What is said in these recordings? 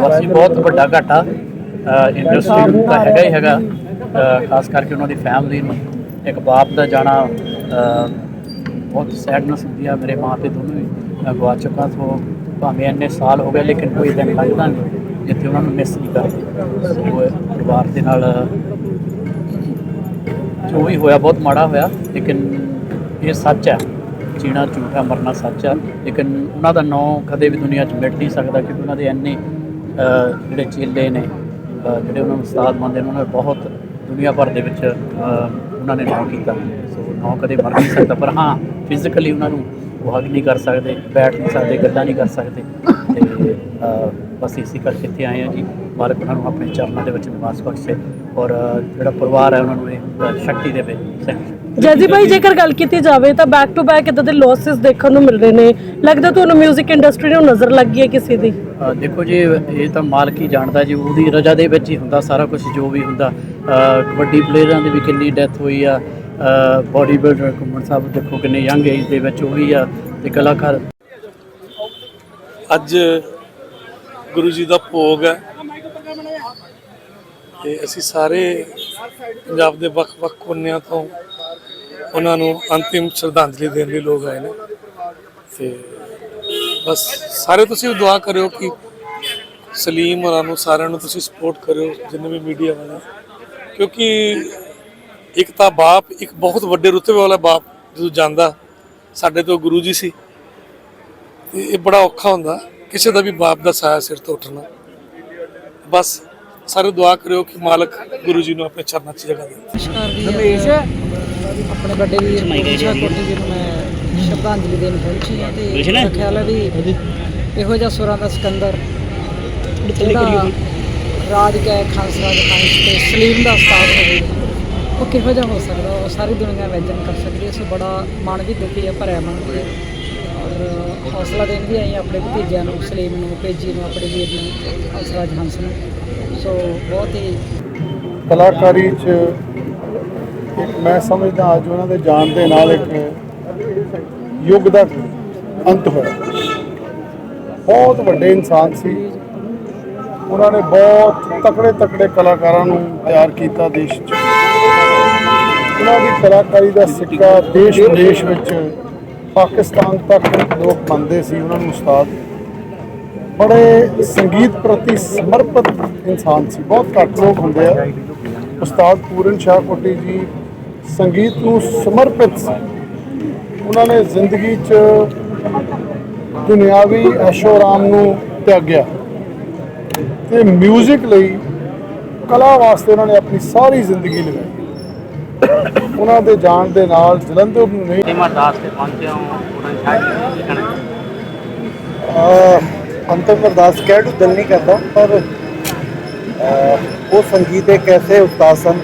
ਵਾਸੀ ਬਹੁਤ ਵੱਡਾ ਘਾਟਾ ਇੰਡਸਟਰੀ ਨੂੰ ਤਾਂ ਹੈਗਾ ਹੀ ਹੈਗਾ ਖਾਸ ਕਰਕੇ ਉਹਨਾਂ ਦੀ ਫੈਮਿਲੀ ਨੂੰ। ਇੱਕ ਬਾਪ ਦਾ ਜਾਣਾ ਬਹੁਤ ਸੈਡਨੈਸ ਹੁੰਦੀ ਆ ਮੇਰੇ ਮਾਂ ਤੇ ਦੋਨੋਂ ਹੀ। ਗਵਾ ਚੁੱਕਾ ਸੋ ਭਾਵੇਂ ਇੰਨੇ ਸਾਲ ਹੋ ਗਏ ਲੇਕਿਨ ਕੋਈ ਦਿਨ ਲੱਗਦਾ ਨਹੀਂ ਜਿੱਥੇ ਉਹਨਾਂ ਨੂੰ ਮਿਸ ਨਹੀਂ ਕਰਦੇ। ਸੋ ਪਰਿਵਾਰ ਦੇ ਨਾਲ ਜੋ ਵੀ ਹੋਇਆ ਬਹੁਤ ਮਾੜਾ ਹੋਇਆ ਲੇਕਿਨ ਇਹ ਸੱਚ ਹੈ। ਜੀਣਾ ਝੂਠਾ ਮਰਨਾ ਸੱਚ ਹੈ। ਲੇਕਿਨ ਉਹਨਾਂ ਦਾ ਨਾਂ ਕਦੇ ਵੀ ਦੁਨੀਆ 'ਚ ਮਿਟ ਨਹੀਂ ਸਕਦਾ ਕਿਉਂਕਿ ਉਹਨਾਂ ਦੇ ਇੰਨੇ ਜਿਹੜੇ ਚੇਲੇ ਨੇ ਜਿਹੜੇ ਉਹਨਾਂ ਨੂੰ ਉਸਤਾਦ ਮੰਨਦੇ ਨੇ, ਉਹਨਾਂ ਨੇ ਬਹੁਤ ਦੁਨੀਆ ਭਰ ਦੇ ਵਿੱਚ ਉਹਨਾਂ ਨੇ ਨਾਂ ਕੀਤਾ। ਸੋ ਨਾਂ ਕਦੇ ਮਰ ਨਹੀਂ ਸਕਦਾ, ਪਰ ਹਾਂ ਫਿਜ਼ੀਕਲੀ ਉਹਨਾਂ ਨੂੰ ਉਹ ਹੱਗ ਨਹੀਂ ਕਰ ਸਕਦੇ, ਬੈਠ ਨਹੀਂ ਸਕਦੇ, ਗੱਲਾਂ ਨਹੀਂ ਕਰ ਸਕਦੇ। ਤੇ ਬਸ ਇਸੇ ਕਰਕੇ ਇੱਥੇ ਆਏ ਆ ਜੀ, ਮਾਲਕ ਉਹਨਾਂ ਨੂੰ ਆਪਣੇ ਚਰਨਾਂ ਦੇ ਵਿੱਚ ਨਿਵਾਸ ਬਖਸ਼ੇ। ਔਰ ਜਿਹੜਾ ਪਰਿਵਾਰ ਹੈ ਉਹਨਾਂ ਨੂੰ ਇਹ ਸ਼ਕਤੀ ਦੇਵੇ ਜੈਜੀ ਭਾਈ ਜੇਕਰ ਗੱਲ ਕੀਤੀ ਜਾਵੇ ਤਾਂ ਬੈਕ ਟੂ ਬੈਕ ਇਦਾਂ ਦੇ ਲਾਸਸ ਦੇਖਣ ਨੂੰ ਮਿਲ ਰਹੇ ਨੇ। ਲੱਗਦਾ ਤੁਹਾਨੂੰ 뮤직 ਇੰਡਸਟਰੀ ਨੂੰ ਨਜ਼ਰ ਲੱਗ ਗਈ ਹੈ ਕਿਸੇ ਦੀ? ਦੇਖੋ ਜੀ ਇਹ ਤਾਂ ਮਾਲਕ ਹੀ ਜਾਣਦਾ ਜੀ ਉਹਦੀ ਰਜਾ ਦੇ ਵਿੱਚ ਹੀ ਹੁੰਦਾ ਸਾਰਾ ਕੁਝ ਜੋ ਵੀ ਹੁੰਦਾ। ਕਬੱਡੀ ਪਲੇਅਰਾਂ ਦੀ ਵੀ ਕਿੰਨੀ ਡੈਥ ਹੋਈ ਆ। ਬਾਡੀ ਬਿਲਡਰ ਕੁਮਨ ਸਾਹਿਬ ਦੇਖੋ ਕਿੰਨੇ ਯੰਗ ਏਜ ਦੇ ਵਿੱਚ ਉਹ ਵੀ ਆ ਤੇ ਕਲਾਕਾਰ। ਅੱਜ ਗੁਰੂ ਜੀ ਦਾ ਭੋਗ ਹੈ। ਤੇ ਅਸੀਂ ਸਾਰੇ ਪੰਜਾਬ ਦੇ ਵੱਖ-ਵੱਖ ਕੋਨਿਆਂ ਤੋਂ ਉਹਨਾਂ ਨੂੰ ਅੰਤਿਮ ਸ਼ਰਧਾਂਜਲੀ ਦੇਣ ਲਈ ਲੋਕ ਆਏ ਨੇ। ਤੇ ਬਸ ਸਾਰੇ ਤੁਸੀਂ ਦੁਆ ਕਰਿਓ ਕਿ ਸਲੀਮ ਹੋਰਾਂ ਨੂੰ ਸਾਰਿਆਂ ਨੂੰ ਤੁਸੀਂ ਸਪੋਰਟ ਕਰਿਓ, ਜਿੰਨੇ ਵੀ ਮੀਡੀਆ ਵਾਲੇ ਕਿਉਂਕਿ ਇੱਕ ਤਾਂ ਬਾਪ, ਇੱਕ ਬਹੁਤ ਵੱਡੇ ਰੁਤਬੇ ਵਾਲਾ ਬਾਪ ਜਦੋਂ ਜਾਂਦਾ, ਸਾਡੇ ਤੋਂ ਗੁਰੂ ਜੀ ਸੀ, ਤੇ ਇਹ ਬੜਾ ਔਖਾ ਹੁੰਦਾ, ਕਿਸੇ ਦਾ ਵੀ ਬਾਪ ਦਾ ਸਾਇਆ ਸਿਰ ਤੋਂ ਉੱਠਣਾ। ਬਸ ਸਾਰੇ ਦੁਆ ਕਰਿਓ ਕਿ ਮਾਲਕ ਗੁਰੂ ਜੀ ਨੂੰ ਆਪਣੇ ਚਰਨਾਂ 'ਚ ਜਗ੍ਹਾ ਦੇ। ਨਮਸਕਾਰ ਜੀ। ਆਪਣੇ ਵੱਡੇ ਵੀਰ ਮੋਸ਼ਾ ਕੋਟੀ ਜੀ ਨੂੰ ਮੈਂ ਸ਼ਰਧਾਂਜਲੀ ਦੇਣ ਪਹੁੰਚੀ ਹਾਂ ਤੇ ਮੇਰਾ ਖਿਆਲ ਹੈ ਵੀ ਇਹੋ ਜਿਹਾ ਸੁਰਾਂ ਦਾ ਸਿਕੰਦਰ। ਜਿਹੜਾ ਰਾਜ ਕੈ ਖਾਲਸਾ ਰਾਜ ਖਾਂਸ ਤੇ ਸਲੀਮ ਦਾ ਉਸਤਾਦ ਹੋਵੇ। ਉਹ ਕਿਹੋ ਜਿਹਾ ਹੋ ਸਕਦਾ? ਉਹ ਸਾਰੀ ਦੁਨੀਆ ਵੈਜਨ ਕਰ ਸਕਦੀ ਹੈ। ਸੋ ਬੜਾ ਮਨ ਵੀ ਦੁਖੀ ਹੈ ਭਰਿਆ ਮਨ ਵੀ ਔਰ ਹੌਸਲਾ ਦੇਣ ਵੀ ਆਈ ਆਪਣੇ ਭਤੀਜਿਆਂ ਨੂੰ, ਸਲੀਮ ਨੂੰ, ਭੇਜੀ ਨੂੰ, ਆਪਣੇ ਵੀਰ ਨੂੰ ਤੇ ਹੰਸ ਨੂੰ। ਸੋ ਬਹੁਤ ਹੀ ਕਲਾਕਾਰੀ 'ਚ ਇੱਕ ਮੈਂ ਸਮਝਦਾ ਅੱਜ ਉਹਨਾਂ ਦੇ ਜਾਣ ਦੇ ਨਾਲ ਇੱਕ ਯੁੱਗ ਦਾ ਅੰਤ ਹੋਇਆ। ਬਹੁਤ ਵੱਡੇ ਇਨਸਾਨ ਸੀ। ਉਹਨਾਂ ਨੇ ਬਹੁਤ ਤਕੜੇ ਤਕੜੇ ਕਲਾਕਾਰਾਂ ਨੂੰ ਤਿਆਰ ਕੀਤਾ ਦੇਸ਼ 'ਚ। ਉਹਨਾਂ ਦੀ ਕਲਾਕਾਰੀ ਦਾ ਸਿੱਕਾ ਦੇਸ਼ ਵਿਦੇਸ਼ ਵਿੱਚ ਪਾਕਿਸਤਾਨ ਤੱਕ ਲੋਕ ਮੰਨਦੇ ਸੀ ਉਹਨਾਂ ਨੂੰ ਉਸਤਾਦ। ਬੜੇ ਸੰਗੀਤ ਪ੍ਰਤੀ ਸਮਰਪਿਤ ਇਨਸਾਨ ਸੀ, ਬਹੁਤ ਘੱਟ ਲੋਕ ਹੁੰਦੇ ਆ। ਉਸਤਾਦ ਪੂਰਨ ਸ਼ਾਹ ਕੋਟੀ ਜੀ ਸੰਗੀਤ ਨੂੰ ਸਮਰਪਿਤ ਸੀ। ਉਹਨਾਂ ਨੇ ਜ਼ਿੰਦਗੀ 'ਚ ਦੁਨਿਆਵੀ ਐਸ਼ੋ ਆਰਾਮ ਨੂੰ ਤਿਆਗਿਆ ਤੇ 뮤직 ਲਈ ਕਲਾ ਵਾਸਤੇ ਉਹਨਾਂ ਨੇ ਆਪਣੀ ਸਾਰੀ ਜ਼ਿੰਦਗੀ ਲਗਾਈ। ਉਹਨਾਂ ਦੇ ਜਾਣ ਦੇ ਨਾਲ ਜਲੰਧਰ ਨੂੰ ਨਹੀਂ ਸੀਮਾ ਦਾਸ ਤੇ ਪਹੁੰਚੇ ਹਾਂ ਪੂਰਨ ਸ਼ਾਹ ਅਹ ਅੰਤਮ ਅਰਦਾਸ ਕਹਿਣ ਨੂੰ ਦਿਲ ਨਹੀਂ ਕਰਦਾ ਪਰ ਉਹ ਸੰਗੀਤ ਇੱਕ ਐਸੇ ਉਸਤਾਦ ਸਨ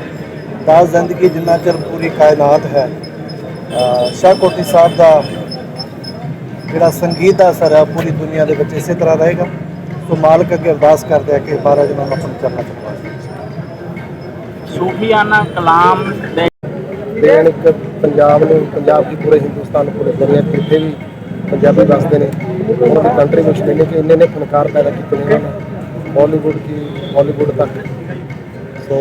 ਦਾਸ ਜ਼ਿੰਦਗੀ ਜਿੰਨਾ ਚਿਰ ਪੂਰੀ ਕਾਇਨਾਤ ਹੈ। ਸ਼ਾਹ ਕੋਟੀ ਸਾਹਿਬ ਦਾ ਜਿਹੜਾ ਸੰਗੀਤ ਦਾ ਅਸਰ ਹੈ ਪੂਰੀ ਦੁਨੀਆ ਦੇ ਵਿੱਚ ਇਸੇ ਤਰ੍ਹਾਂ ਰਹੇਗਾ। ਸੋ ਮਾਲਕ ਅੱਗੇ ਅਰਦਾਸ ਕਰਦੇ ਆ ਕਿ ਮਹਾਰਾਜ ਨੂੰ ਆਪਣੇ ਚਰਨਾਂ 'ਚ ਨਿਵਾਸ ਸੂਫੀਆਨਾ ਕਲਾਮ ਦੇ ਦੇਣ ਇੱਕ ਪੰਜਾਬ ਨੂੰ, ਪੰਜਾਬ ਦੀ ਪੂਰੇ ਹਿੰਦੁਸਤਾਨ ਪੂਰੇ ਦੁਨੀਆ ਕਿਤੇ ਵੀ ਪੰਜਾਬੀ ਵਸਦੇ ਨੇ। ਉਹਨਾਂ ਦੀ ਕੰਟਰੀਬਿਊਸ਼ਨ ਨੇ ਕਿ ਇੰਨੇ ਨੇ ਫਨਕਾਰ ਪੈਦਾ ਕੀਤੇ ਨੇ ਨੇ। ਬਾਲੀਵੁੱਡ ਕੀ ਬਾਲੀਵੁੱਡ ਤੱਕ। ਸੋ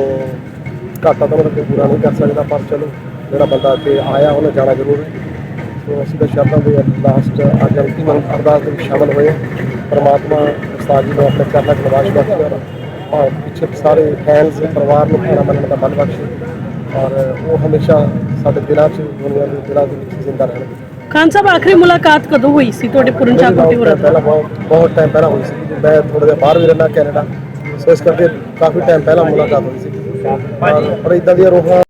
ਘਾਟਾ ਤਾਂ ਮਤਲਬ ਪੂਰਾ ਨਹੀਂ ਕਰ ਸਕਦਾ, ਪਰ ਚਲੋ, ਜਿਹੜਾ ਬੰਦਾ ਇੱਥੇ ਆਇਆ, ਉਹਨੇ ਜਾਣਾ ਜ਼ਰੂਰ। ਹੈ ਸੋ ਅਸੀਂ ਤਾਂ ਸ਼ਰਤਾਂ ਦੇ ਲਾਸਟ ਅੱਜ ਅੰਤਿਮ ਅਰਦਾਸ ਦੇ ਵਿੱਚ ਸ਼ਾਮਲ ਹੋਏ ਪਰਮਾਤਮਾ ਉਸਤਾਦ ਜੀ ਨੂੰ ਆਪਣੇ ਚਰਨਾਂ 'ਚ ਨਿਵਾਸ ਬਖਸ਼ੇ। ਔਰ ਪਿੱਛੇ ਸਾਰੇ ਫੈਨਸ ਪਰਿਵਾਰ ਨੂੰ ਪੂਰਾ ਮੰਨਣ ਦਾ ਬਲ ਬਖਸ਼ੇ ਔਰ ਉਹ ਹਮੇਸ਼ਾ ਸਾਡੇ ਦਿਲਾਂ 'ਚ ਦੁਨੀਆ ਦੇ ਦਿਲਾਂ ਦੇ ਵਿੱਚ ਜ਼ਿੰਦਾ ਰਹਿਣਗੇ। ਖਾਨ ਸਾਹਿਬ ਆਖਰੀ ਮੁਲਾਕਾਤ ਕਦੋਂ ਹੋਈ ਸੀ ਤੁਹਾਡੇ ਪੂਰਨ ਸ਼ਾਹ ਕੋਟੀ ਹੋਰਾਂ ਪਹਿਲਾਂ ਬਹੁਤ ਟਾਈਮ ਪਹਿਲਾਂ ਹੋਈ ਸੀ। ਮੈਂ ਥੋੜਾ ਜਿਹਾ ਬਾਹਰ ਵੀ ਰਹਿਣਾ ਕੈਨੇਡਾ। ਸੋ ਇਸ ਕਰਕੇ ਕਾਫੀ ਟਾਈਮ ਪਹਿਲਾਂ ਮੁਲਾਕਾਤ ਹੋਈ ਸੀ। ਪਰ ਇਦਾਂ ਦੀਆਂ ਰੋਹਾਂ